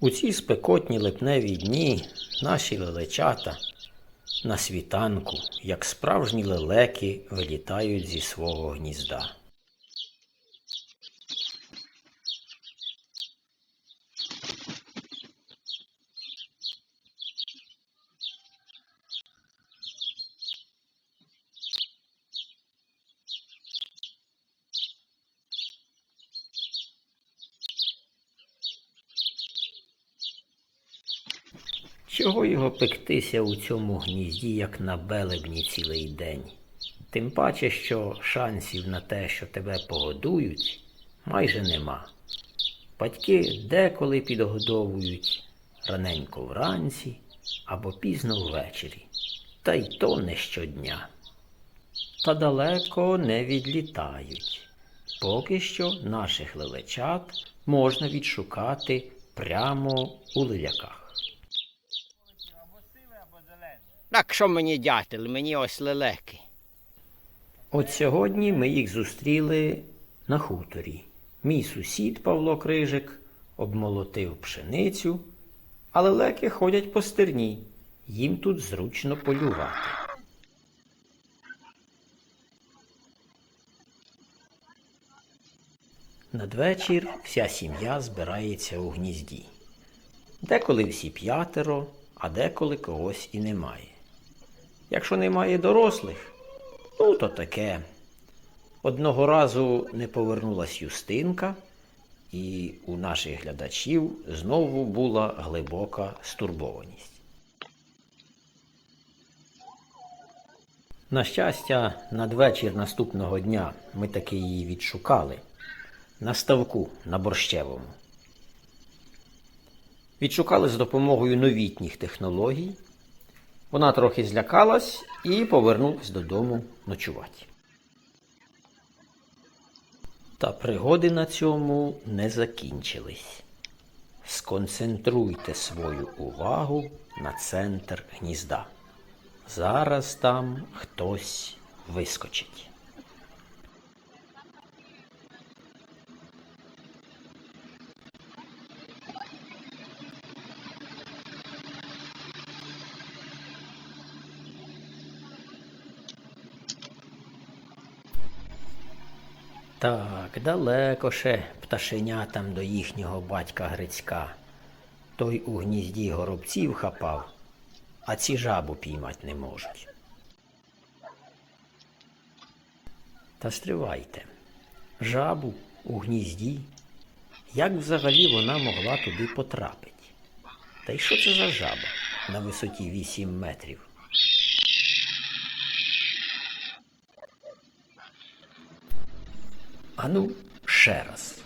У ці спекотні липневі дні наші лелечата на світанку, як справжні лелеки, вилітають зі свого гнізда. Чого його пектися у цьому гнізді, як на белебні цілий день? Тим паче, що шансів на те, що тебе погодують, майже нема. Батьки деколи підгодовують раненько вранці або пізно ввечері, та й то не щодня. Та далеко не відлітають. Поки що наших лелечат можна відшукати прямо у лиляках. Так що мені дятел, мені ось лелеки. От сьогодні ми їх зустріли на хуторі. Мій сусід Павло Крижик обмолотив пшеницю, але леки ходять по стерні. Їм тут зручно полювати. Надвечір вся сім'я збирається у гнізді. Деколи всі п'ятеро, а деколи когось і немає. Якщо немає дорослих, ну то таке. Одного разу не повернулась Юстинка, і у наших глядачів знову була глибока стурбованість. На щастя, надвечір наступного дня ми таки її відшукали на ставку на борщевому. Відшукали з допомогою новітніх технологій. Вона трохи злякалась і повернулась додому ночувати. Та пригоди на цьому не закінчились. Сконцентруйте свою увагу на центр гнізда. Зараз там хтось вискочить. Так, далеко ще пташенятам до їхнього батька Грицька. Той у гнізді горобців хапав, а ці жабу піймать не можуть. Та стривайте. Жабу у гнізді. Як взагалі вона могла туди потрапити? Та й що це за жаба на висоті 8 метрів? Ану, ще раз.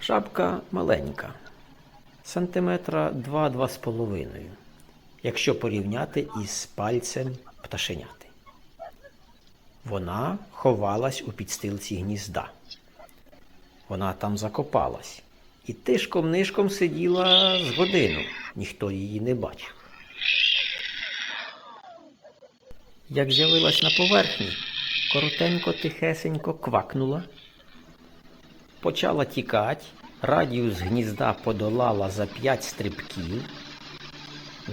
Шапка маленька, сантиметра 2-2 з половиною, якщо порівняти із пальцем пташеняти. Вона ховалась у підстилці гнізда. Вона там закопалась і тишком-нишком сиділа з годину, ніхто її не бачив. Як з'явилась на поверхні, коротенько тихесенько квакнула, почала тікати, радіус гнізда подолала за п'ять стрибків,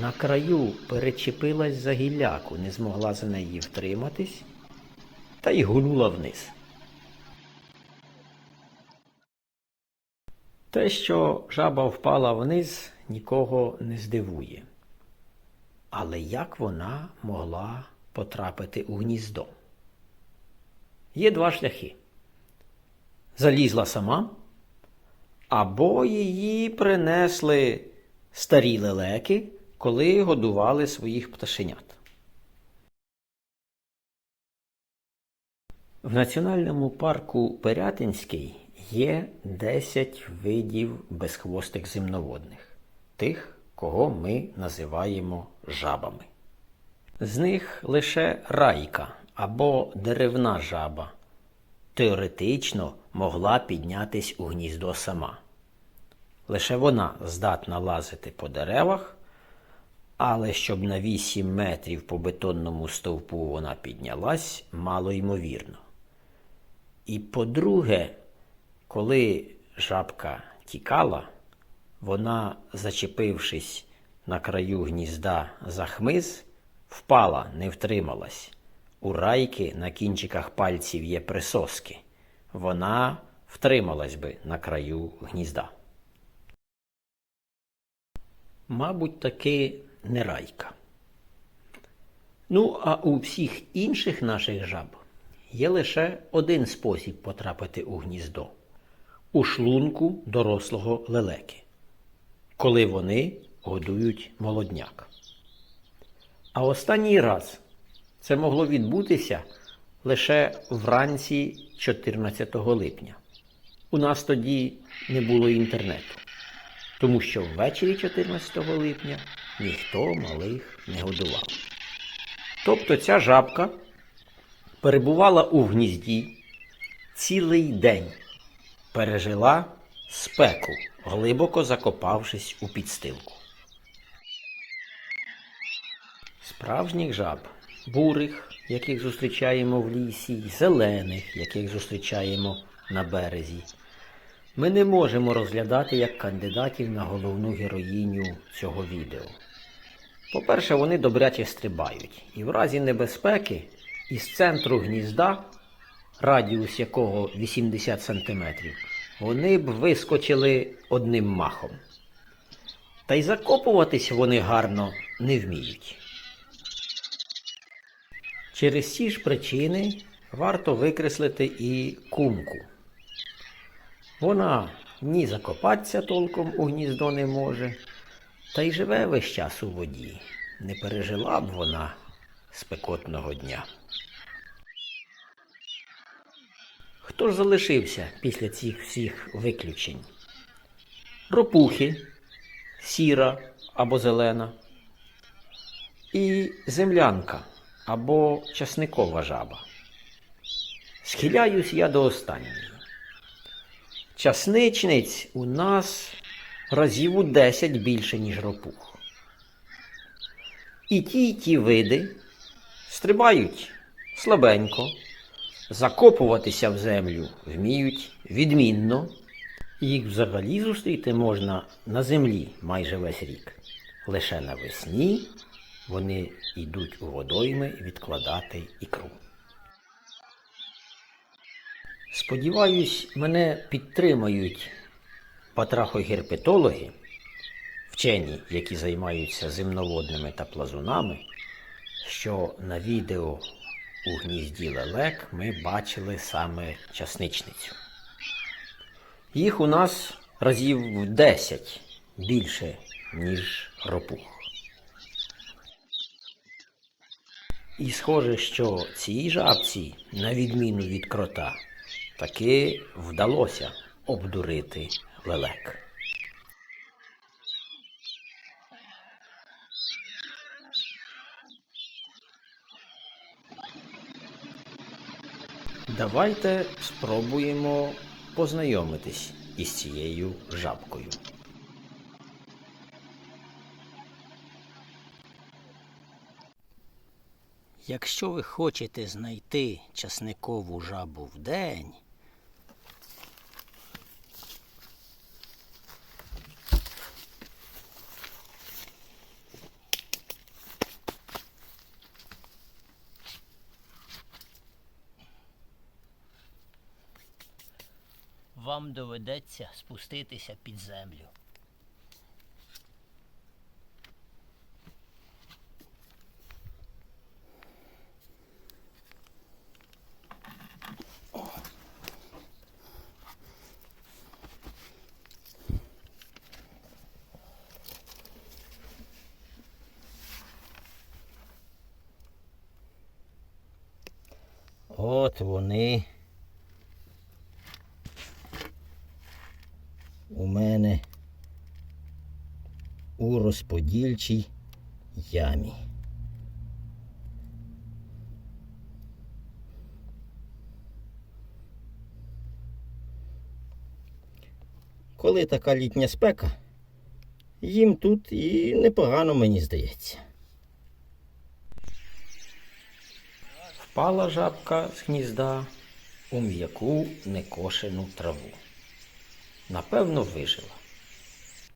на краю перечепилась за гілляку, не змогла за неї втриматись, та й гунула вниз. Те, що жаба впала вниз, нікого не здивує. Але як вона могла потрапити у гніздо? Є два шляхи. Залізла сама, або її принесли старі лелеки, коли годували своїх пташенят. В національному парку Пирятинський є 10 видів безхвостих земноводних, тих, кого ми називаємо жабами. З них лише райка або деревна жаба теоретично могла піднятись у гніздо сама. Лише вона здатна лазити по деревах, Але щоб на 8 метрів по бетонному стовпу вона піднялась, мало ймовірно. І по-друге, коли жабка тікала, вона, зачепившись на краю гнізда за хмиз, впала, не втрималась. У райки на кінчиках пальців є присоски. Вона втрималась би на краю гнізда. Мабуть, таки не райка. Ну, а у всіх інших наших жаб є лише один спосіб потрапити у гніздо у шлунку дорослого лелеки, коли вони годують молодняк. А останній раз це могло відбутися лише вранці 14 липня. У нас тоді не було інтернету, тому що ввечері 14 липня ніхто малих не годував. Тобто ця жабка перебувала у гнізді цілий день, пережила спеку, глибоко закопавшись у підстилку. Справжніх жаб, бурих, яких зустрічаємо в лісі, зелених, яких зустрічаємо на березі, ми не можемо розглядати як кандидатів на головну героїню цього відео. По-перше, вони добряче стрибають, і в разі небезпеки із центру гнізда, радіус якого 80 см, вони б вискочили одним махом. Та й закопуватись вони гарно не вміють. Через ці ж причини варто викреслити і кумку. Вона ні закопатися толком у гніздо не може, та й живе весь час у воді. Не пережила б вона спекотного дня. Хто ж залишився після цих всіх виключень? Ропухи, сіра або зелена, і землянка або часникова жаба. Схиляюсь я до останньої. Часничниць у нас разів у 10 більше, ніж ропух. І ті, і ті види стрибають слабенько, закопуватися в землю вміють відмінно. Їх взагалі зустріти можна на землі майже весь рік. Лише навесні вони йдуть у водойми відкладати ікру. Сподіваюсь, мене підтримають патрахогерпетологи, вчені, які займаються земноводними та плазунами, що на відео у гнізді лелек ми бачили саме часничницю. Їх у нас разів в 10 більше, ніж ропух. І схоже, що цій жабці, на відміну від крота, таки вдалося обдурити лелек. Давайте спробуємо познайомитись із цією жабкою. Якщо ви хочете знайти часникову жабу вдень, вам доведеться спуститися під землю. От вони у мене у розподільчій ямі. Коли така літня спека, їм тут і непогано, мені здається. Впала жабка з гнізда у м'яку некошену траву. Напевно, вижила.